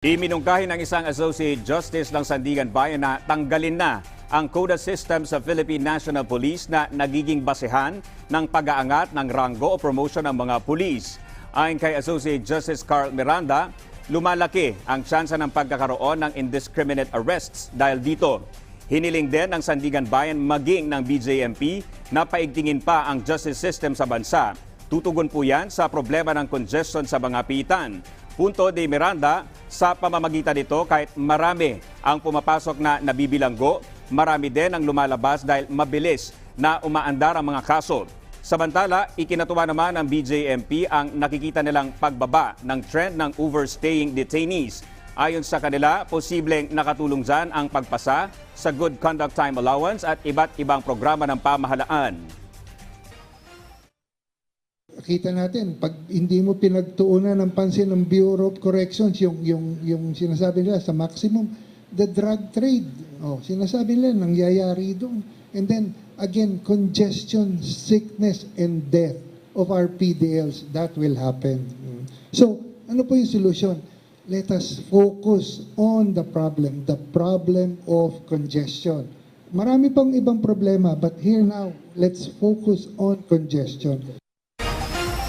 Iminungkahi ng isang Associate Justice ng Sandigan Bayan na tanggalin na ang quota system sa Philippine National Police na nagiging basehan ng pag-aangat ng ranggo o promotion ng mga pulis. Ayon kay Associate Justice Carl Miranda, lumalaki ang tsansa ng pagkakaroon ng indiscriminate arrests dahil dito. Hiniling din ng Sandigan Bayan maging ng BJMP na paigtingin pa ang justice system sa bansa. Tutugon po yan sa problema ng congestion sa mga pitan. Punto de Miranda, sa pamamagitan nito kahit marami ang pumapasok na nabibilanggo, marami din ang lumalabas dahil mabilis na umaandar ang mga kaso. Samantala, ikinatuwa naman ng BJMP ang nakikita nilang pagbaba ng trend ng overstaying detainees. Ayon sa kanila, posibleng nakatulong dyan ang pagpasa sa Good Conduct Time Allowance at iba't ibang programa ng pamahalaan. Kita natin, pag hindi mo pinagtuunan ng pansin ng Bureau of Corrections, yung, yung, yung sinasabi nila sa maximum, the drug trade, oh, sinasabi nila, nangyayari doon. And then, again, congestion, sickness, and death of our PDLs, that will happen. So, ano po yung solution? Let us focus on the problem, the problem of congestion. Marami pang ibang problema, but here now, let's focus on congestion.